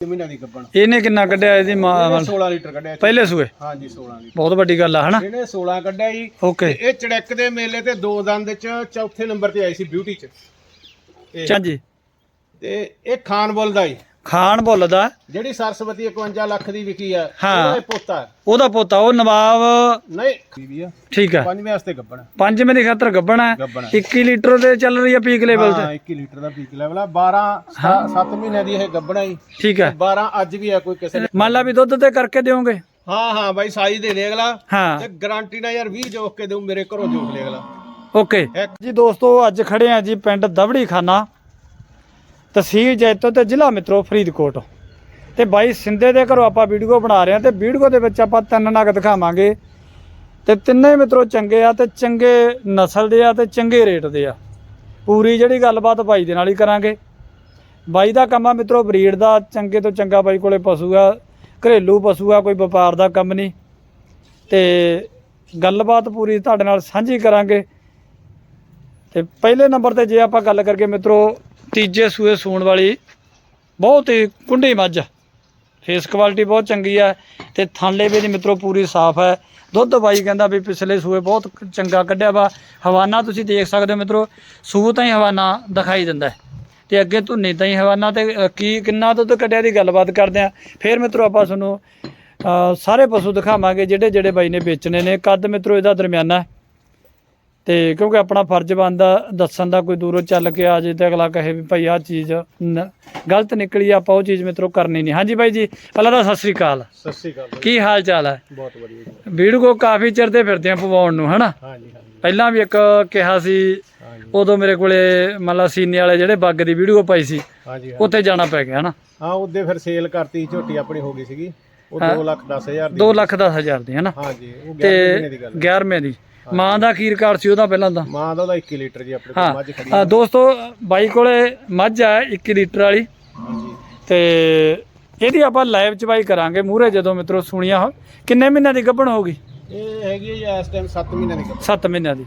ਮਹੀਨਿਆਂ ਦੀ ਗੱਬਣ ਇਹਨੇ ਕਿੰਨਾ ਕੱਢਿਆ ਇਹਦੀ ਮਾਂ ਇਹਨੇ ਵੱਲ? 16 ਲੀਟਰ ਕੱਢਿਆ ਸੀ। ਪਹਿਲੇ ਸੂਏ? ਹਾਂਜੀ 16 ਲੀਟਰ। ਬਹੁਤ ਵੱਡੀ ਗੱਲ ਆ ਹਨਾ? ਇਹਨੇ 16 ਕੱਢਿਆ ਜੀ। ਓਕੇ। ਇਹ ਚੜੈਕ ਦੇ ਮੇਲੇ ਤੇ ਦੋ ਦੰਦ ਚ ਚੌਥੇ ਨੰਬਰ ਤੇ ਆਈ ਸੀ ਬਿਊਟੀ ਚ। ਇਹ- ਹਾਂਜੀ ਤੇ ਇਹ ਖਾਨ ਬੁੱਲ ਦਾ ਜੀ। ਖਾਨ ਬੁੱਲ ਦਾ ਜਿਹੜੀ ਸਰਸਵਤੀ 51 ਲੱਖ ਦੀ ਵਿਕੀ ਆ ਹਾਂ। ਉਹਦਾ ਇਹ ਪੋਤਾ। ਹੈ। ਉਹਦਾ ਪੋਤਾ ਉਹ ਨਵਾਬ ਨਹੀਂ। ਬੀਬੀ ਆ। ਠੀਕ ਹੈ ਪੰਜਵੇਂ ਵਾਸਤੇ ਗੱਬਣ। ਪੰਜ ਮੇਰੇ ਖਾਤਰ ਗੱਬਣ ਹੈ ਗੱਬਣ ਹੈ। 21 ਲੀਟਰ ਦੇ ਚੱਲ ਰਹੀ ਹੈ ਪੀਕ ਲੈਵਲ ਤੇ। ਹਾਂ 21 ਲੀਟਰ ਦਾ ਪੀਕ ਲੈਵਲ ਆ। 12 7 ਮਹੀਨਿਆਂ ਦੀ ਇਹ ਗੱਬਣਾ ਜੀ। ਠੀਕ ਹੈ 12 ਅੱਜ ਵੀ ਆ ਕੋਈ ਕਿਸੇ ਨੇ ਮੰਨ ਲਾ ਵੀ ਦੁੱਧ ਤੇ ਕਰਕੇ ਦਿਓਗੇ। ਹਾਂ ਹਾਂ ਬਾਈ ਸਾਈਜ਼ ਦੇ ਦੇ ਅਗਲਾ। ਹਾਂ। ਤੇ ਗਾਰੰਟੀ ਨਾਲ ਯਾਰ 20 ਜੋਕ ਕੇ ਦੇਉ ਮੇਰੇ ਘਰੋਂ ਜੋਕ ਲੈ ਅਗਲਾ। ਓਕੇ। ਇੱਕ- ਜੀ ਦੋਸਤੋ ਅੱਜ ਖੜੇ ਆ ਜੀ ਪਿੰਡ ਦਵੜੀ ਖਾਨਾ ਤਹਿਸੀਲ ਜੈਤੋ ਤੇ ਜ਼ਿਲ੍ਹਾ ਮਿੱਤਰੋ ਫਰੀਦਕੋਟ। ਤੇ ਬਾਈ ਸਿੰਦੇ ਦੇ ਘਰੋਂ ਆਪਾਂ ਵੀਡੀਓ ਬਣਾ ਰਹੇ ਆ ਤੇ ਵੀਡੀਓ ਦੇ ਵਿੱਚ ਆਪਾਂ ਤਿੰਨ ਨਗ ਦਿਖਾਵਾਂਗੇ। ਤੇ ਤਿੰਨੇ ਮਿੱਤਰੋ ਚੰਗੇ ਆ ਤੇ ਚੰਗੇ ਨਸਲ ਦੇ ਆ ਤੇ ਚੰਗੇ ਰੇਟ ਦੇ ਆ। ਪੂਰੀ ਜਿਹੜੀ ਗੱਲਬਾਤ ਬਾਈ ਦੇ ਨਾਲ ਹੀ ਕਰਾਂਗੇ। ਬਾਈ ਦਾ ਕੰਮ ਆ ਮਿੱਤਰੋ ਬਰੀਡ ਦਾ, ਚੰਗੇ ਤੋਂ ਚੰਗਾ ਬਾਈ ਕੋਲੇ ਪਸ਼ੂ ਆ, ਘਰੇਲੂ ਪਸ਼ੂ ਆ, ਕੋਈ ਵਪਾਰ ਦਾ ਕੰਮ ਨਹੀਂ। ਤੇ ਗੱਲਬਾਤ ਪੂਰੀ ਤੁਹਾਡੇ ਨਾਲ ਸਾਂਝੀ ਕਰਾਂਗੇ। ਤੇ ਪਹਿਲੇ ਨੰਬਰ ਤੇ ਜੇ ਆਪਾਂ ਗੱਲ ਕਰਕੇ ਮਿੱਤਰੋ ਤੀਜੇ ਸੂਏ ਸੂਣ ਵਾਲੀ ਬਹੁਤ ਹੀ ਕੁੰਡੀ ਮੱਝ ਫੇਸ ਕੁਆਲਿਟੀ ਬਹੁਤ ਚੰਗੀ ਹੈ ਤੇ ਥਾਂਲੇ ਵੀ ਦੀ ਮਿੱਤਰੋ ਪੂਰੀ ਸਾਫ਼ ਹੈ। ਦੁੱਧ ਬਾਈ ਕਹਿੰਦਾ ਵੀ ਪਿਛਲੇ ਸੂਏ ਬਹੁਤ ਚੰਗਾ ਕੱਢਿਆ ਵਾ। ਹਵਾਨਾ ਤੁਸੀਂ ਦੇਖ ਸਕਦੇ ਹੋ ਮਿੱਤਰੋ ਸੂ ਤਾਂ ਹੀ ਹਵਾਨਾ ਦਿਖਾਈ ਦਿੰਦਾ ਹੈ। ਤੇ ਅੱਗੇ ਧੁੰਨੀ ਤਾਂ ਹੀ ਹਵਾਨਾ ਤੇ ਕੀ ਕਿੰਨਾ ਦੁੱਧ ਕੱਢਿਆ ਦੀ ਗੱਲਬਾਤ ਕਰਦੇ ਆ। ਫਿਰ ਮਿੱਤਰੋ ਆਪਾਂ ਤੁਹਾਨੂੰ ਸਾਰੇ ਪਸ਼ੂ ਦਿਖਾਵਾਂਗੇ ਜਿਹੜੇ ਜਿਹੜੇ ਬਾਈ ਨੇ ਵੇਚਣੇ ਨੇ। ਕੱਦ ਮਿੱਤਰੋ, ਇਹਦਾ ਦਰਮਿਆਨਾ ਤੇ ਕਿਉਂਕਿ ਆਪਣਾ ਫਰਜ਼ ਬਣਦਾ ਦੱਸਣ ਦਾ ਕੋਈ ਦੂਰੋਂ ਚੱਲ ਕੇ ਆ ਜੇ ਤੇ ਅਗਲਾ ਕਹੇ ਵੀ ਭਾਈ ਆਹ ਚੀਜ਼ ਨ- ਗਲਤ ਨਿਕਲੀ ਆਪਾਂ ਉਹ ਚੀਜ਼ ਮਿੱਤਰੋ ਕਰਨੀ ਨਹੀਂ। ਹਾਂਜੀ ਬਾਈ ਜੀ ਪਹਿਲਾਂ ਤਾਂ ਸਤਿ ਸ੍ਰੀ ਅਕਾਲ। ਸਤਿ ਸ਼੍ਰੀ ਅਕਾਲ ਬਾਈ। ਕੀ ਹਾਲ ਚਾਲ ਹੈ? ਬਹੁਤ ਵਧੀਆ ਜੀ। ਵੀਡੀਓ ਕਾਫੀ ਚਿਰ ਦੇ ਫਿਰਦੇ ਆ ਪਵਾਉਣ ਨੂੰ ਹਨਾ? ਹਾਂਜੀ ਹਾਂਜੀ। ਪਹਿਲਾਂ ਵੀ ਇੱਕ ਕਿਹਾ ਸੀ ਹਾਂਜੀ। ਉਦੋਂ ਮੇਰੇ ਕੋਲੇ ਮਤਲਬ ਸੀਨੇ ਵਾਲੇ ਜਿਹੜੇ ਬੱਗ ਦੀ ਵੀਡੀਓ ਪਾਈ ਸੀ ਹਾਂਜੀ ਹਾਂ। ਉੱਥੇ ਜਾਣਾ ਪੈ ਗਿਆ ਹਨਾ? ਹਾਂ ਉਹਦੇ ਫਿਰ ਸੇਲ ਕਰਤੀ ਝੋਟੀ ਆਪਣੀ ਹੋ ਗਈ ਸੀਗੀ। ਉਹ 2 ਲੱਖ 10 ਹਜ਼ਾਰ ਦੀ 2 ਲੱਖ ਦਸ ਹਜ਼ਾਰ ਦੀ ਹਨਾ? ਹਾਂਜੀ ਉਹ 11 ਤੇ ਮਹੀਨੇ ਦੀ ਗੱਲ 11ਵੇਂ ਦੀ। ਮਾਂ ਦਾ ਕੀ ਰਿਕਾਰਡ ਸੀ ਉਹਦਾ ਪਹਿਲਾਂ ਤਾਂ ਮਾਂ ਦਾ ਉਹਦਾ 21 ਲੀਟਰ ਜੀ ਆਪਣੇ ਕੋਲ ਮੱਝ ਖੜੀ ਹਾਂ, ਦੋਸਤੋ ਬਾਈ ਕੋਲੇ ਮੱਝ ਆ 21 ਲੀਟਰ ਵਾਲੀ। ਤੇ ਇਹਦੀ ਆਪਾਂ ਲਾਈਵ ਚ ਬਾਈ ਕਰਾਂਗੇ ਮੂਹਰੇ ਜਦੋਂ ਮਿੱਤਰੋ ਸੁਣੀਆਂ ਹੋ ਕਿੰਨੇ ਮਹੀਨਿਆਂ ਦੀ ਗੱਭਣ ਹੋਊਗੀ? ਇਹ ਹੈਗੀ ਹੈ ਜੀ ਇਸ ਟਾਈਮ 7 ਮਹੀਨਿਆਂ ਦੀ ਗੱਭਣ। 7 ਮਹੀਨਿਆਂ ਦੀ।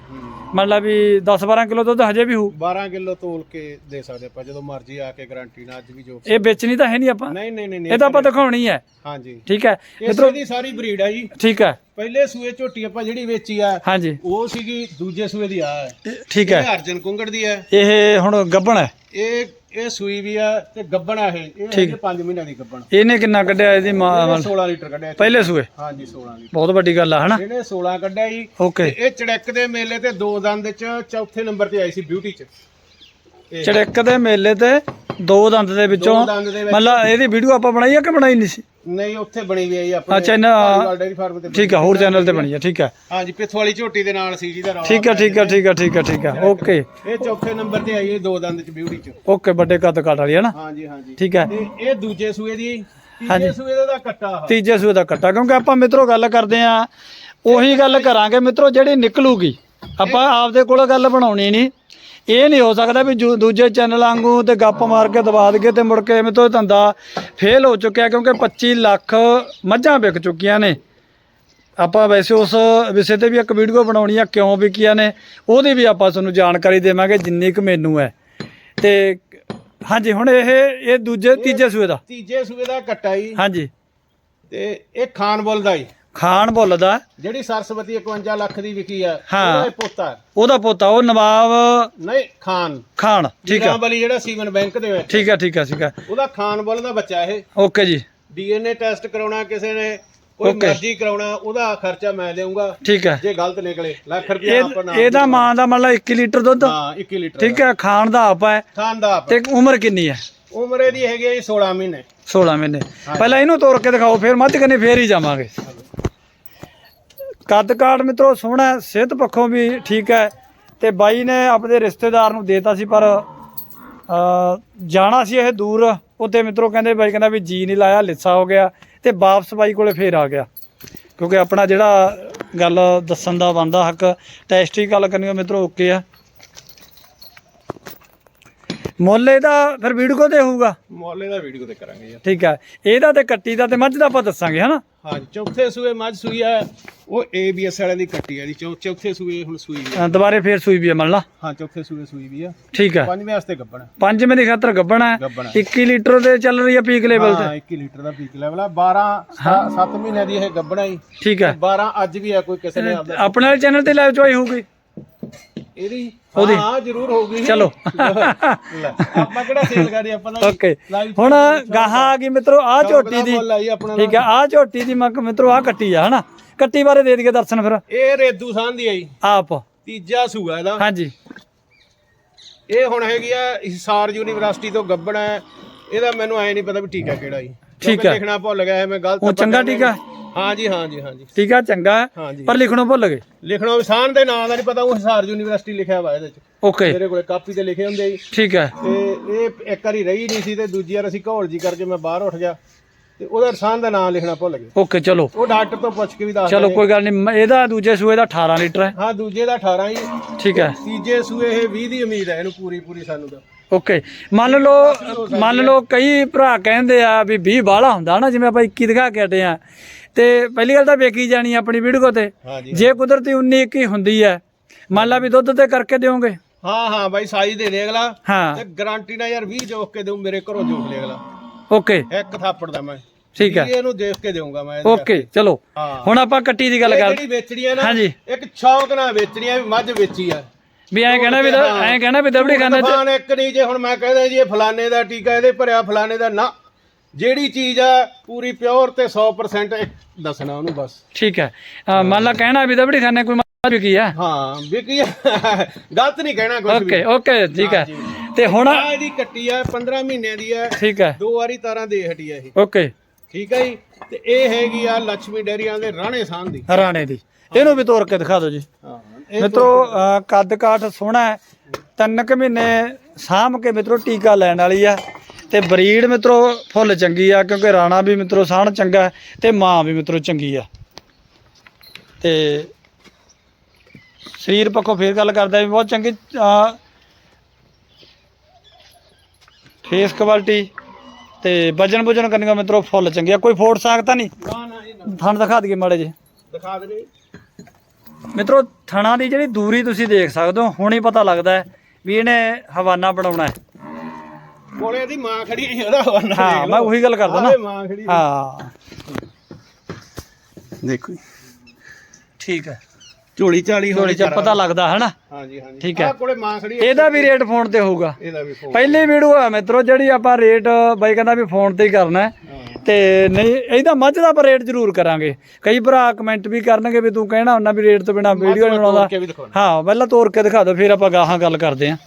ਮੰਨ ਲਾ ਵੀ 10 12 ਕਿਲੋ ਦੁੱਧ ਹਜੇ ਵੀ ਹੋਊ। 12 ਕਿਲੋ ਤੋਲ ਕੇ ਦੇ ਸਕਦੇ ਆਪਾਂ ਜਦੋਂ ਮਰਜ਼ੀ ਆ ਕੇ ਗਾਰੰਟੀ ਨਾਲ ਅੱਜ ਵੀ ਜੋ ਇਹ ਵੇਚਣੀ ਤਾਂ ਹੈ ਨਹੀਂ ਆਪਾਂ। ਨਹੀਂ ਨਹੀਂ ਨਹੀਂ ਇਹ ਤਾਂ ਆਪਾਂ ਦਿਖਾਉਣੀ ਹੈ। ਹਾਂਜੀ। ਠੀਕ ਹੈ। ਇਸੇ ਦੀ ਸਾਰੀ ਬਰੀਡ ਆ ਜੀ। ਠੀਕ ਹੈ। ਪਹਿਲੇ ਸੂਏ ਝੋਟੀ ਆਪਾਂ ਜਿਹੜੀ ਵੇਚੀ ਆ ਹਾਂਜੀ। ਉਹ ਸੀਗੀ ਦੂਜੇ ਸੂਏ ਦੀ ਆ। ਠੀਕ ਹੈ। ਇਹ ਅਰਜਨ ਕੁੰਗੜ ਦੀ ਹੈ। ਇਹ ਹੁਣ ਗੱਭਣ ਹੈ। ਇਹ ਇਹ ਸੂਈ ਵੀ ਆ ਤੇ ਗੱਬਣ ਆ ਇਹ। ਇਹ ਹੈਗੀ 5 ਮਹੀਨਿਆਂ ਦੀ ਗੱਬਣ। ਇਹਨੇ ਕਿੰਨਾ ਕੱਢਿਆ ਇਹਦੀ ਮਾਂ ਇਹਨੇ ਵੱਲ? 16 ਲੀਟਰ ਕੱਢਿਆ। ਪਹਿਲੇ ਸੂਏ? ਹਾਂਜੀ 16 ਲੀਟਰ। ਬਹੁਤ ਵੱਡੀ ਗੱਲ ਆ ਹਨਾ? ਇਹਨੇ 16 ਕੱਢਿਆ ਜੀ। ਓਕੇ। ਤੇ ਇਹ ਚੜੈਕ ਦੇ ਮੇਲੇ ਤੇ ਦੋ ਦੰਦ ਚ ਚੌਥੇ ਨੰਬਰ ਤੇ ਆਈ ਸੀ ਬਿਊਟੀ ਚ। ਚੜਿੱਕ ਦੇ ਮੇਲੇ ਤੇ ਦੋ ਦੰਦ ਦੇ ਵਿੱਚੋਂ ਦੋ ਦੰਦ ਦੇ ਵਿੱਚ। ਮਤਲਬ ਇਹਦੀ ਵੀਡੀਓ ਆਪਾਂ ਬਣਾਈ ਆ ਕਿ ਬਣਾਈ ਨਹੀਂ ਸੀ? ਨਹੀਂ ਉੱਥੇ ਬਣੀ ਵੀ ਆ ਜੀ ਆਪਣੇ ਅੱਛਾ, ਇਹਨਾਂ- ਡੇਅਰੀ ਫਾਰਮ ਤੇ ਠੀਕ ਆ ਹੋਰ ਚੈਨਲ ਤੇ ਬਣੀ ਆ ਠੀਕ ਹੈ ਹਾਂਜੀ ਪਿੱਥੋਂ ਵਾਲੀ ਝੋਟੀ ਦੇ ਨਾਲ ਸੀ ਜਿਹਦਾ ਰੌਲਾ ਠੀਕ ਹੈ ਠੀਕ ਹੈ ਠੀਕ ਹੈ ਠੀਕ ਹੈ ਠੀਕ ਹੈ ਓਕੇ ਇਹ ਚੌਥੇ ਨੰਬਰ ਤੇ ਆਈ ਹੈ ਦੋ ਦੰਦ ਚ ਬਿਊਟੀ ਚ। ਓਕੇ ਵੱਡੇ ਕੱਦ ਕਾਟ ਵਾਲੀ ਹੈ ਨਾ? ਹਾਂਜੀ ਹਾਂਜੀ। ਠੀਕ ਹੈ ਤੇ ਇਹ ਦੂਜੇ ਸੂਏ ਦੀ ਹਾਂਜੀ। ਤੀਜੇ ਸੂਏ ਦਾ ਕੱਟਾ ਆ ਤੀਜੇ ਸੂਏ ਦਾ ਕੱਟਾ ਕਿਉਂਕਿ ਆਪਾਂ ਮਿੱਤਰੋ ਗੱਲ ਕਰਦੇ ਆ ਉਹੀ ਗੱਲ ਕਰਾਂਗੇ ਮਿੱਤਰੋ ਜਿਹੜੀ ਨਿਕਲੂਗੀ ਆਪਾਂ ਆਪਦੇ ਕੋਲ ਗੱਲ ਬਣਾਉਣੀ ਨਹੀਂ। ਇਹ ਨਹੀਂ ਹੋ ਸਕਦਾ ਵੀ ਜੂ- ਦੂਜੇ ਚੈਨਲ ਵਾਂਗੂ ਤੇ ਗੱਪ ਮਾਰ ਕੇ ਦਬਾ ਦਈਏ ਤੇ ਮੁੜ ਕੇ ਮਿੱਤਰੋ ਧੰਦਾ ਫੇਲ ਹੋ ਚੁੱਕਿਆ ਕਿਉਂਕਿ 25 ਲੱਖ ਮੱਝਾਂ ਵਿਕ ਚੁੱਕੀਆਂ ਨੇ। ਆਪਾਂ ਵੈਸੇ ਉਸ ਵਿਸ਼ੇ ਤੇ ਵੀ ਇੱਕ ਵੀਡੀਓ ਬਣਾਉਣੀ ਆ ਕਿਉਂ ਵਿਕੀਆਂ ਨੇ ਉਹਦੀ ਵੀ ਆਪਾਂ ਤੁਹਾਨੂੰ ਜਾਣਕਾਰੀ ਦੇਵਾਂਗੇ ਜਿੰਨੀ ਕੁ ਮੈਨੂੰ ਹੈ। ਤੇ ਹਾਂਜੀ ਹੁਣ ਇਹ ਇਹ ਦੂਜੇ ਤੀਜੇ ਸੂਏ ਦਾ। ਤੀਜੇ ਸੂਏ ਦਾ ਕੱਟਾ ਜੀ ਹਾਂਜੀ। ਤੇ ਇਹ ਖਾਨ ਬੁੱਲ ਦਾ ਜੀ ਖਾਨ ਬੁੱਲਦਾ ਜਿਹੜੀ ਸਰਸਵਤੀ 51 ਲੱਖ ਦੀ ਵਿਕੀ ਆ ਹਾਂ। ਉਹਦਾ ਇਹ ਪੋਤਾ। ਹੈ। ਉਹਦਾ ਪੋਤਾ ਉਹ ਨਵਾਬ ਨਹੀਂ ਖਾਨ। ਖਾਨ ਠੀਕ ਹੈ ਬਲੀ ਜਿਹੜਾ ਸੀਮਨ ਬੈਂਕ ਦੇ ਵਿੱਚ। ਠੀਕ ਹੈ ਠੀਕ ਹੈ ਠੀਕ ਉਹਦਾ ਖਾਨ ਬੁੱਲ ਦਾ ਬੱਚਾ ਇਹ। ਓਕੇ ਜੀ। ਡੀਐਨਏ ਟੈਸਟ ਕਰਾਉਣਾ ਕਿਸੇ ਨੇ ਕੋਈ Okay. ਮਰਜ਼ੀ ਕਰਾਉਣਾ ਉਹਦਾ ਖਰਚਾ ਮੈਂ ਦੇਵਾਂਗਾ ਠੀਕ ਹੈ ਜੇ ਗਲਤ ਨਿਕਲੇ ਲੱਖ ਰੁਪਏ ਇਹ ਆਪਣਾ ਇਹਦਾ ਮਾਂ ਦਾ ਮਤਲਬ 1 ਲੀਟਰ ਦੁੱਧ? ਹਾਂ 21 ਲੀਟਰ ਠੀਕ ਹੈ ਖਾਨ ਦਾ ਆਪ ਹੈ। ਖਾਨ ਦਾ ਆਪ। ਤੇ ਉਮਰ ਕਿੰਨੀ ਹੈ? ਉਮਰ ਇਹਦੀ ਹੈਗੀ ਹੈ ਜੀ 16 ਮਹੀਨੇ। 16 ਮਹੀਨੇ। ਪਹਿਲਾਂ ਇਹਨੂੰ ਤੋੜ ਕੇ ਦਿਖਾਓ ਫਿਰ ਮੱਝ ਕਨੇ ਫੇਰ ਹੀ ਜਾਵਾਂਗੇ। ਕੱਦ ਕਾਠ ਮਿੱਤਰੋ ਸੋਹਣਾ ਹੈ, ਸਿਹਤ ਪੱਖੋਂ ਵੀ ਠੀਕ ਹੈ। ਤੇ ਬਾਈ ਨੇ ਆਪਣੇ ਰਿਸ਼ਤੇਦਾਰ ਨੂੰ ਦੇਤਾ ਸੀ ਪਰ ਅ, ਜਾਣਾ ਸੀ ਇਹ ਦੂਰ। ਉੱਥੇ ਮਿੱਤਰੋ ਕਹਿੰਦੇ ਬਾਈ ਕਹਿੰਦਾ ਵੀ ਜੀ ਨਹੀਂ ਲਾਇਆ ਲਿੱਸਾ ਹੋ ਗਿਆ ਤੇ ਵਾਪਸ ਬਾਈ ਕੋਲੇ ਫੇਰ ਆ ਗਿਆ। ਕਿਉਂਕਿ ਆਪਣਾ ਜਿਹੜਾ ਗੱਲ ਦੱਸਣ ਦਾ ਬਣਦਾ ਹੱਕ ਟੈਸਟ ਹੀ ਗੱਲ ਕਰਨੀ ਉਹ ਮਿੱਤਰੋ ਓਕੇ ਆ। ਮੁੱਲ ਇਹਦਾ ਫਿਰ ਵੀਡੀਓ ਤੇ ਹੋਊਗਾ। ਮੋਲੇ ਦਾ ਵੀਡੀਓ ਤੇ ਕਰਾਂਗੇ ਯਾਰ। ਠੀਕ ਹੈ। ਇਹਦਾ ਤੇ ਕੱਟੀ ਦਾ ਤੇ ਮੱਝ ਦਾ ਆਪਾਂ ਦੱਸਾਂਗੇ ਹਨਾ? ਹਾਂਜੀ ਚੌਥੇ ਸੂਏ ਮੱਝ ਸੂਈ ਆ ਉਹ ਏਬੀਐਸ ਵਾਲਿਆਂ ਦੀ ਕੱਟੀ ਆ ਜੀ ਚੌ- ਚੌਥੇ ਸੂਏ ਹੁਣ ਸੂਈ ਆ। ਅ, ਦੁਬਾਰੇ ਫੇਰ ਸੂਈ ਵੀ ਹੈ ਮੰਨ ਲਾ। ਹਾਂ ਚੌਥੇ ਸੂਏ ਸੂਈ ਵੀ ਆ। ਠੀਕ ਹੈ। ਪੰਜਵੇਂ ਵਾਸਤੇ ਗੱਬਣ ਪੰਜਵੇਂ ਦੀ ਖਾਤਰ ਗੱਬਣਾ ਹੈ ਗੱਬਣ 21 ਲੀਟਰ ਦੇ ਚੱਲ ਰਹੀ ਹੈ ਪੀਕ ਲੈਵਲ ਤੇ। ਹਾਂ 21 ਲੀਟਰ ਦਾ ਪੀਕ ਲੈਵਲ ਆ। 12 7 ਮਹੀਨਿਆਂ ਦੀ ਇਹ ਗੱਬਣਾ ਹੀ ਠੀਕ ਹੈ। 12 ਅੱਜ ਵੀ ਆ ਕੋਈ ਕਿਸੇ ਨੇ ਆਪਦਾ ਆਪਣੇ ਵਾਲੇ ਚੈਨਲ ਤੇ ਲਾਈਵ ਚੋਈ ਹੋਊਗੀ। ਇਹਦੀ ਉਹਦੀ? ਹਾਂ ਜ਼ਰੂਰ ਹੋਊਗੀ। ਚਲੋ। ਲੈ, ਆਪਾਂ ਕਿਹੜਾ ਸੇਲ ਕਰਦੇ ਆਪਾਂ ਤਾਂ ਓਕੇ। live ਹੁਣ ਗਾਹਾਂ ਆ ਗਈ ਮਿੱਤਰੋ ਆ ਝੋਟੀ ਦੀ। ਮੁੱਲ ਆਈ ਆਪਣਾ ਠੀਕ ਹੈ ਆ ਝੋਟੀ ਦੀ ਮੱਕ ਮਿੱਤਰੋ ਆ ਕੱਟੀ ਆ ਹਨਾ? ਕੱਟੀ ਬਾਰੇ ਦੇ ਦਈਏ ਦਰਸ਼ਨ ਫਿਰ। ਇਹ ਰੇਦੂ ਸਾਂ ਦੀ ਆਈ ਆਪ। ਤੀਜਾ ਸੂਆ ਇਹਦਾ। ਹਾਂਜੀ। ਇਹ ਹੁਣ ਹੈਗੀ ਆ ਹਿਸਾਰ ਯੂਨੀਵਰਸਿਟੀ ਤੋਂ ਗੱਬਣਾ ਹੈ। ਇਹਦਾ ਮੈਨੂੰ ਐ ਨਹੀਂ ਪਤਾ ਵੀ ਟੀਕਾ ਕਿਹੜਾ ਜੀ। ਠੀਕ ਹੈ। ਲਿਖਣਾ ਭੁੱਲ ਗਿਆ ਮੈਂ ਗਲਤ ਉਹ ਚੰਗਾ ਟੀਕਾ? ਹਾਂ ਜੀ ਹਾਂ ਜੀ ਹਾਂ ਜੀ ਠੀਕ ਆ ਚੰਗਾ। ਹੈ, ਹਾਂਜੀ। ਪਰ ਲਿਖਣੋਂ ਭੁੱਲ ਗਏ। ਲਿਖਣਾ ਵਿਸਾਨ ਦੇ ਨਾਂ ਦਾ ਨਹੀਂ ਪਤਾ ਉਹ ਹਿਸਾਰ ਯੂਨੀਵਰਸਿਟੀ ਲਿਖਿਆ ਹੋਇਆ ਇਹਦੇ ਚ। ਓਕੇ। ਮੇਰੇ ਕੋਲੇ ਕਾਪੀ ਤੇ ਲਿਖੇ ਹੁੰਦੇ ਜੀ ਠੀਕ ਹੈ ਤੇ ਇਹ ਇੱਕ ਵਾਰੀ ਰਹੀ ਨਹੀਂ ਸੀ ਤੇ ਦੂਜੀ ਵਾਰ ਅਸੀਂ ਘੋਲ ਜੀ ਕਰਕੇ ਮੈਂ ਬਾਹਰ ਉੱਠ ਗਿਆ। ਤੇ ਉਹਦਾ ਰਸਾਨ ਦਾ ਨਾਮ ਲਿਖਣਾ ਭੁੱਲ ਗਏ। ਓਕੇ ਚਲੋ। ਉਹ ਡਾਕਟਰ ਤੋਂ ਪੁੱਛ ਕੇ ਵੀ ਦੱਸ ਚਲੋ। ਕੋਈ ਗੱਲ ਨਹੀਂ ਇਹਦਾ ਦੂਜੇ ਸੂਏ ਦਾ 18 ਲੀਟਰ ਹੈ। ਹਾਂ ਦੂਜੇ ਦਾ 18 ਹੀ। ਠੀਕ ਹੈ। ਤੀਜੇ ਸੂਏ ਇਹ 20 ਦੀ ਉਮੀਦ ਹੈ ਇਹਨੂੰ ਪੂਰੀ ਪੂਰੀ ਸਾਨੂੰ ਤਾਂ। ਓਕੇ। ਮੰਨ ਲਓ ਮੰਨ ਲਓ ਕਈ ਭਰਾ ਕਹਿੰਦੇ ਆ ਵੀ 20 ਬਾਹਲਾ ਹੁੰਦਾ ਨਾ ਜਿਵੇਂ ਆਪਾਂ 21 ਦਿਖਾ ਕੇ ਹਟੇ ਆ ਤੇ ਪਹਿਲੀ ਗੱਲ ਤਾਂ ਵੇਖੀ ਜਾਣੀ ਆਪਣੀ ਵੀਡੀਓ ਤੇ। ਜੇ ਕੁਦਰਤੀ 19 21 ਹੁੰਦੀ ਹੈ ਮੰਨ ਲਾ ਵੀ ਦੁੱਧ ਤੇ ਕਰਕੇ ਦਿਓਗੇ। ਹਾਂ ਹਾਂ ਬਾਈ ਸਾਈ ਦੇ ਦੇ ਅਗਲਾ। ਹਾਂ। ਤੇ ਗਾਰੰਟੀ ਨਾਲ ਯਾਰ 20 ਜੋਕ ਕੇ ਦੇਉ ਮੇਰੇ ਘਰੋਂ ਜੋਕ ਲੈ ਅਗਲਾ। ਓਕੇ। ਇੱਕ ਥਾਪੜ ਦਾ ਮੈਂ। ਠੀਕ ਹੈ ਇਹਨੂੰ ਦੇਖ ਕੇ ਦੇਊਂਗਾ ਮੈਂ ਓਕੇ ਚਲੋ। ਹੁਣ ਆਪਾਂ ਕੱਟੀ ਦੀ ਗੱਲ ਕਰ ਜਿਹੜੀ ਵੇਚਣੀ ਹੈ ਨਾ ਹਾਂਜੀ। ਇੱਕ ਸ਼ੌਕ ਨਾਲ ਵੇਚਣੀ ਹੈ ਵੀ ਮੱਝ ਵੇਚੀ ਆ। ਵੀ ਐਂ ਕਹਿਣਾ ਵੀ ਐਂ ਕਹਿਣਾ ਵੀ ਦਬੜੀ ਖਾਨੇ ਚ ਇੱਕ ਨਹੀਂ ਜੇ ਹੁਣ ਮੈਂ ਕਹਿੰਦਾ ਜੀ ਇਹ ਫਲਾਣੇ ਦਾ ਟੀਕਾ ਇਹਦੇ ਭਰਿਆ ਫਲਾਣੇ ਦਾ ਨਾ। ਜਿਹੜੀ ਚੀਜ਼ ਆ ਪੂਰੀ ਪਿਓਰ ਤੇ 100% ਇੱਕ ਦੱਸਣਾ ਉਹਨੂੰ ਬਸ। ਠੀਕ ਹੈ। ਅ, ਮੰਨ ਲਾ ਕਹਿਣਾ ਵੀ ਦਬੜੀ ਖਾਨੇ ਕੋਈ ਵੀ ਕੀ ਹੈ ਹਾਂ ਵੀ ਕੀ ਆ, ਗਲਤ ਨਹੀਂ ਕਹਿਣਾ ਕੁਝ ਵੀ। ਓਕੇ ਓਕੇ ਠੀਕ ਹੈ। ਤੇ ਹੁਣ ਆ ਇਹਦੀ ਕੱਟੀ ਆ 15 ਮਹੀਨਿਆਂ ਦੀ ਆ। ਠੀਕ ਹੈ। ਦੋ ਵਾਰੀ ਤਾਰਾਂ ਦੇ ਹਟੀ ਆ ਇਹ। ਓਕੇ। ਠੀਕ ਹੈ ਜੀ। ਤੇ ਇਹ ਹੈਗੀ ਆ ਲక్ష్ਮੀ ਡੇਰੀਆਂ ਦੇ ਰਾਣੇ ਸਾਹ ਦੀ। ਹਰਾਣੇ ਦੀ। ਇਹਨੂੰ ਵੀ ਤੋੜ ਕੇ ਦਿਖਾ ਦਿਓ ਜੀ। ਹਾਂ ਇਹ ਮਿੱਤਰੋ ਅ, ਕੱਦ ਕਾਠ ਸੋਹਣਾ ਹੈ। ਤਿੰਨ ਕੁ ਮਹੀਨੇ ਸਾਂਭ ਕੇ ਮਿੱਤਰੋ ਟੀਕਾ ਲੈਣ ਵਾਲੀ ਆ। ਤੇ ਬਰੀਡ ਮਿੱਤਰੋ ਫੁੱਲ ਚੰਗੀ ਆ ਕਿਉਂਕਿ ਰਾਣਾ ਵੀ ਮਿੱਤਰੋ ਸਾਹਣ ਚੰਗਾ ਤੇ ਮਾਂ ਵੀ ਮਿੱਤਰੋ ਚੰਗੀ ਆ। ਤੇ ਸਰੀਰ ਪੱਖੋਂ ਫੇਰ ਗੱਲ ਕਰਦਾ ਵੀ ਬਹੁਤ ਚੰਗੀ ਫੇਸ ਕੁਆਲਿਟੀ ਤੇ ਵਜਨ ਵਜਨ ਕਰਨੀਆਂ ਮਿੱਤਰੋ ਫੁੱਲ ਚੰਗੀ ਆ ਕੋਈ ਫੋੜ ਸਕਦਾ ਨਹੀਂ? ਥਣ ਦਿਖਾ ਦਈਏ ਮਾੜੇ ਜੇ ਦਿਖਾ ਦੇ ਮਿੱਤਰੋ ਥਣਾ ਦੀ ਜਿਹੜੀ ਦੂਰੀ ਤੁਸੀਂ ਦੇਖ ਸਕਦੇ ਹੋ ਹੁਣ ਹੀ ਪਤਾ ਲੱਗਦਾ ਵੀ ਇਹਨੇ ਹਵਾਨਾ ਬਣਾਉਣਾ ਹੈ। ਕੋਲੇ ਇਹਦੀ ਮਾਂ ਖੜੀ ਹੈ ਉਹਦਾ ਹਵਾਨਾ ਹਾਂ ਮੈਂ। ਉਹੀ ਗੱਲ ਕਰਦਾ ਨਾ। ਮਾਂ ਖੜੀ ਹੈ। ਹਾਂ। ਦੇਖੋ ਠੀਕ ਹੈ। ਝੋਲੀ ਝਾਲੀ ਥੋੜੀ ਜਿਹਾ ਪਤਾ ਲੱਗਦਾ ਹੈ ਨਾ ਹਾਂਜੀ ਹਾਂਜੀ। ਠੀਕ ਹੈ। ਕੋਲੇ ਮਾਂ ਖੜੀ ਹੈ ਇਹਦਾ ਵੀ ਰੇਟ ਫੋਨ ਤੇ ਹੋਊਗਾ। ਇਹਦਾ ਵੀ ਫੋਨ। ਪਹਿਲੀ ਵੀਡੀਓ ਆ ਮਿੱਤਰੋ ਜਿਹੜੀ ਆਪਾਂ ਰੇਟ ਬਾਈ ਕਹਿੰਦਾ ਵੀ ਫੋਨ ਤੇ ਹੀ ਕਰਨਾ ਹੈ। ਹਾਂ। ਤੇ ਨਹੀਂ ਇਹਦਾ ਮੱਝ ਦਾ ਆਪਾਂ ਰੇਟ ਜ਼ਰੂਰ ਕਰਾਂਗੇ। ਕਈ ਭਰਾ ਕਮੈਂਟ ਵੀ ਕਰਨਗੇ ਵੀ ਤੂੰ ਕਹਿਣਾ ਹੁੰਦਾ ਵੀ ਰੇਟ ਤੋਂ ਬਿਨਾ ਵੀਡੀਓ ਨਹੀਂ ਬਣਾਉਂਦਾ। ਹਾਂ ਪਹਿਲਾਂ ਤੋੜ ਕੇ ਦਿਖਾ ਦਿਓ ਫਿਰ ਆਪਾਂ ਗਾਹਾਂ ਗੱਲ ਕਰਦੇ ਆਂ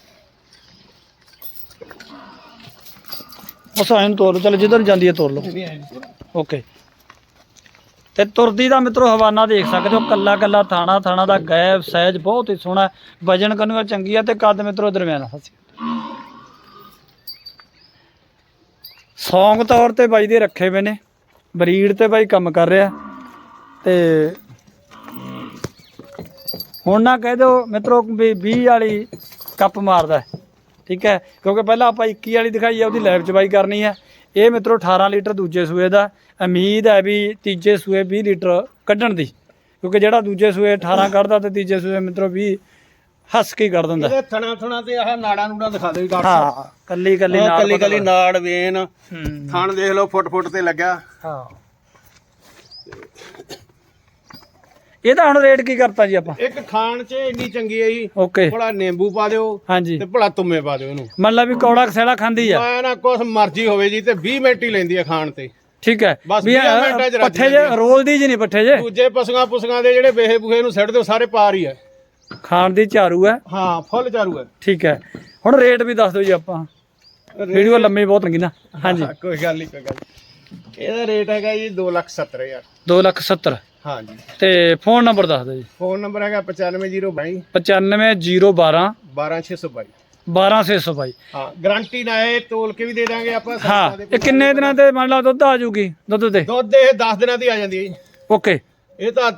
ਉਸ ਆਇਨ ਤੋੜ ਲਓ। ਚਲ ਜਿੱਧਰ ਜਾਂਦੀ ਹੈ ਤੋੜ ਲਓ। ਓਕੇ ਤੇ ਤੁਰਦੀ ਦਾ ਮਿੱਤਰੋ, ਹਵਾਨਾ ਦੇਖ ਸਕਦੇ ਹੋ, ਕੱਲਾ ਕੱਲਾ ਥਾਣਾ ਥਾਣਾ ਦਾ ਗੈਪ ਸਾਈਜ਼ ਬਹੁਤ ਹੀ ਸੋਹਣਾ ਹੈ। ਵਜਨ ਕਰਨਗਾ ਚੰਗੀ ਆ ਤੇ ਕੱਦ ਮਿੱਤਰੋ ਦਰਮਿਆਨਾ ਫਸੀ ਸੌਂਗ ਤੌਰ ਤੇ ਬਾਈ ਦੇ ਰੱਖੇ ਹੋਏ ਨੇ। ਬਰੀਡ ਤੇ ਬਾਈ ਕੰਮ ਕਰ ਰਿਹਾ। ਤੇ ਹੁਣ ਨਾ ਕਹਿ ਦਿਓ ਮਿੱਤਰੋ ਵੀ 20 ਵਾਲੀ ਕੱਪ ਮਾਰਦਾ ਠੀਕ ਹੈ? ਕਿਉਂਕਿ ਪਹਿਲਾਂ ਆਪਾਂ 21 ਵਾਲੀ ਦਿਖਾਈ ਆ ਉਹਦੀ ਲੈਬ ਚ ਬਾਈ ਕਰਨੀ ਹੈ। ਇਹ ਮਿੱਤਰੋ 18 ਲੀਟਰ ਦੂਜੇ ਸੂਏ ਦਾ। ਉਮੀਦ ਹੈ ਵੀ ਤੀਜੇ ਸੂਏ 20 ਲੀਟਰ ਕੱਢਣ ਦੀ। ਕਿਉਂਕਿ ਜਿਹੜਾ ਦੂਜੇ ਸੂਏ 18 ਕੱਢਦਾ ਤੇ ਤੀਜੇ ਸੂਏ ਮਿੱਤਰੋ 20 ਹੱਸ ਕੇ ਹੀ ਕੱਢ ਦਿੰਦਾ। ਇਹਦੇ ਥਣਾ ਥਣਾ ਤੇ ਆਹ ਨਾੜਾ ਨੂੜਾ ਦਿਖਾ ਦੇ ਡਾਕਟਰ ਹਾਂ ਕੱਲੀ ਕੱਲੀ ਨਾਲ ਕੱਲੀ ਕੱਲੀ ਨਾੜ ਵੇਨ। ਹੂੰ। ਥਣ ਦੇਖ ਲਓ ਫੁੱਟ ਫੁੱਟ ਤੇ ਲੱਗਾ ਹਾਂ। ਇਹਦਾ ਹੁਣ ਰੇਟ ਕੀ ਕਰਤਾ ਜੀ ਆਪਾਂ? ਇੱਕ ਖਾਣ 'ਚ ਇੰਨੀ ਚੰਗੀ ਹੈ ਜੀ। ਓਕੇ। ਭਲਾ ਨਿੰਬੂ ਪਾ ਦਿਓ ਹਾਂਜੀ। ਤੇ ਭਲਾ ਤੁੰਮੇ ਪਾ ਦਿਓ ਇਹਨੂੰ। ਮੰਨ ਲਾ ਵੀ ਕੌੜਾ ਕਸੈਲਾ ਖਾਂਦੀ ਆ। ਮੈਂ ਨਾ ਕੁਛ ਮਰਜ਼ੀ ਹੋਵੇ ਜੀ ਤੇ 20 ਮਿੰਟ ਹੀ ਲੈਂਦੀ ਹੈ ਖਾਣ ਤੇ। ਠੀਕ ਹੈ। ਬਸ ਵੀ ਵੀਹ ਮਿੰਟਾਂ 'ਚ ਰੱਜ ਪੱਠੇ ਜੇ ਜਾਂਦੀ ਆ। ਰੋਲ ਦੀ ਜੀ ਨਹੀਂ ਪੱਠੇ ਜੇ। ਦੂਜੇ ਪਸ਼ੂਆਂ ਪੁਸੂਆਂ ਦੇ ਜਿਹੜੇ ਬੇਹੇ ਬੁਹੇ ਨੂੰ ਸਿੱਟ ਦਿਓ ਸਾਰੇ ਪਾਰ ਹੀ ਹੈ ਖਾਣ ਦੀ ਝਾਰੂ ਹੈ। ਹਾਂ ਫੁੱਲ ਚਾਰੂ ਹੈ। ਠੀਕ ਹੈ। ਹੁਣ ਰੇਟ ਵੀ ਦੱਸ ਦਿਓ ਜੀ ਆਪਾਂ। ਵੀਡੀਓ ਲੰਮੀ ਬਹੁਤ ਲੱਗੀ ਨਾ। ਹਾਂਜੀ। ਕੋਈ ਗੱਲ ਨਹੀਂ ਕੋਈ ਗੱਲ ਨੀ। ਇਹਦਾ ਰੇਟ ਹੈਗਾ ਜੀ 270000 2 ਲੱਖ 70 ਹਾਂਜੀ। ਤੇ ਫੋਨ ਨੰਬਰ ਦੱਸ ਦਿਓ ਜੀ। ਫੋਨ ਨੰਬਰ ਹੈਗਾ 9502 95012 12622 12622 ਹਾਂ ਗਾਰੰਟੀ ਨਾਲ ਇਹ ਤੋਲ ਕੇ ਵੀ ਦੇ ਦਾਂਗੇ ਆਪਾਂ ਹਾਂ ਦੇ ਇਹ ਕਿੰਨੇ ਦਿਨਾਂ ਤੇ ਮੰਨ ਲਾ ਦੁੱਧ ਆ ਜੂਗੀ ਦੁੱਧ ਤੇ? ਦੁੱਧ ਇਹ 10 ਦਿਨਾਂ ਦੀ ਆ ਜਾਂਦੀ ਹੈ ਜੀ। ਓਕੇ ਇਹ ਤਾਂ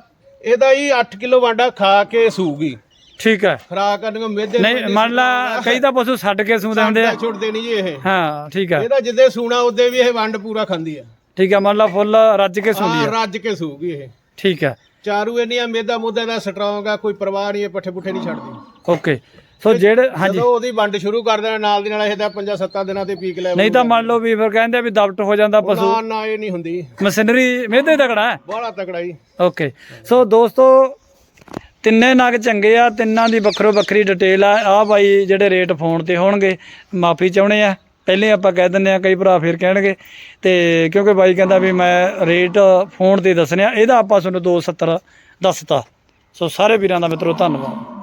ਇਹਦਾ ਹੀ 8 ਕਿਲੋ ਵਾਂਡਾ ਖਾ ਕੇ ਸੂਗੀ। ਠੀਕ ਹੈ। ਖਰਾਕ ਕਰਨ ਮੇਦੇ ਨਹੀਂ ਮੰਨ ਲਾ ਕਈ ਤਾਂ ਪਸ਼ੂ ਛੱਡ ਕੇ ਸੂਦੇ ਹੁੰਦੇ ਆ। ਛੁੱਟਦੇ ਨਹੀਂ ਜੀ ਇਹ। ਹਾਂ ਠੀਕ ਹੈ। ਇਹਦਾ ਜਿੱਦੇ ਸੂਣਾ ਉਹਦੇ ਵੀ ਇਹ ਵੰਡ ਪੂਰਾ ਖਾਂਦੀ ਆ। ਠੀਕ ਹੈ ਮੰਨ ਲਾ ਫੁੱਲ ਰੱਜ ਕੇ ਸੂੰਦੀ ਆ। ਰੱਜ ਕੇ ਸੂਗੀ ਇਹ। ਠੀਕ ਹੈ। ਚਾਰੂ ਇੰਨੀਆਂ ਮੇਦਾ ਮੁੱਦਾ ਦਾ ਸਟਰੋਂਗ ਆ ਕੋਈ ਪਰਵਾਹ ਨਹੀਂ ਇਹ ਪੱਠੇ ਪੁੱਠੇ ਨਹੀਂ ਛੱਡਦੀ। ਓਕੇ। ਸੋ ਜਿਹੜੇ ਹਾਂਜੀ। ਜਦੋਂ ਉਹਦੀ ਵੰਡ ਸ਼ੁਰੂ ਕਰ ਦੇਣਾ ਨਾਲ ਦੀ ਨਾਲ ਇਹ ਤਾਂ 5-7 ਦਿਨਾਂ ਤੇ ਪੀਕ ਲੈ ਨਹੀਂ ਤਾਂ ਮੰਨ ਲਓ ਵੀ ਫਿਰ ਕਹਿੰਦੇ ਵੀ ਦਬਟ ਹੋ ਜਾਂਦਾ ਪਸ਼ੂ। ਨਾ ਨਾ ਇਹ ਨਹੀਂ ਹੁੰਦੀ। ਮਸ਼ੀਨਰੀ ਮਿਹਦੇ ਤਕੜਾ ਹੈ? ਬੜਾ ਤਕੜਾ ਜੀ। ਓਕੇ। ਸੋ ਦੋਸਤੋ ਤਿੰਨੇ ਨਗ ਚੰਗੇ ਆ, ਤਿੰਨਾਂ ਦੀ ਵੱਖਰੋ ਵੱਖਰੀ ਡਿਟੇਲ ਆ। ਆ ਬਾਈ ਜਿਹੜੇ ਰੇਟ ਫੋਨ ਤੇ ਹੋਣਗੇ, ਮਾਫੀ ਚਾਹੁੰਦੇ ਆ। ਪਹਿਲੇ ਆਪਾਂ ਕਹਿ ਦਿੰਦੇ ਆ, ਕਈ ਭਰਾ ਫਿਰ ਕਹਿਣਗੇ। ਤੇ ਕਿਉਂਕਿ ਬਾਈ ਕਹਿੰਦਾ ਵੀ ਮੈਂ ਰੇਟ ਫੋਨ ਤੇ ਦੱਸਣਿਆ, ਇਹਦਾ ਆਪਾਂ ਤੁਹਾਨੂੰ 270 ਦੱਸਤਾ। ਸੋ ਸਾਰੇ ਵੀਰਾਂ ਦਾ ਮਿੱਤਰੋ, ਧੰਨਵਾਦ।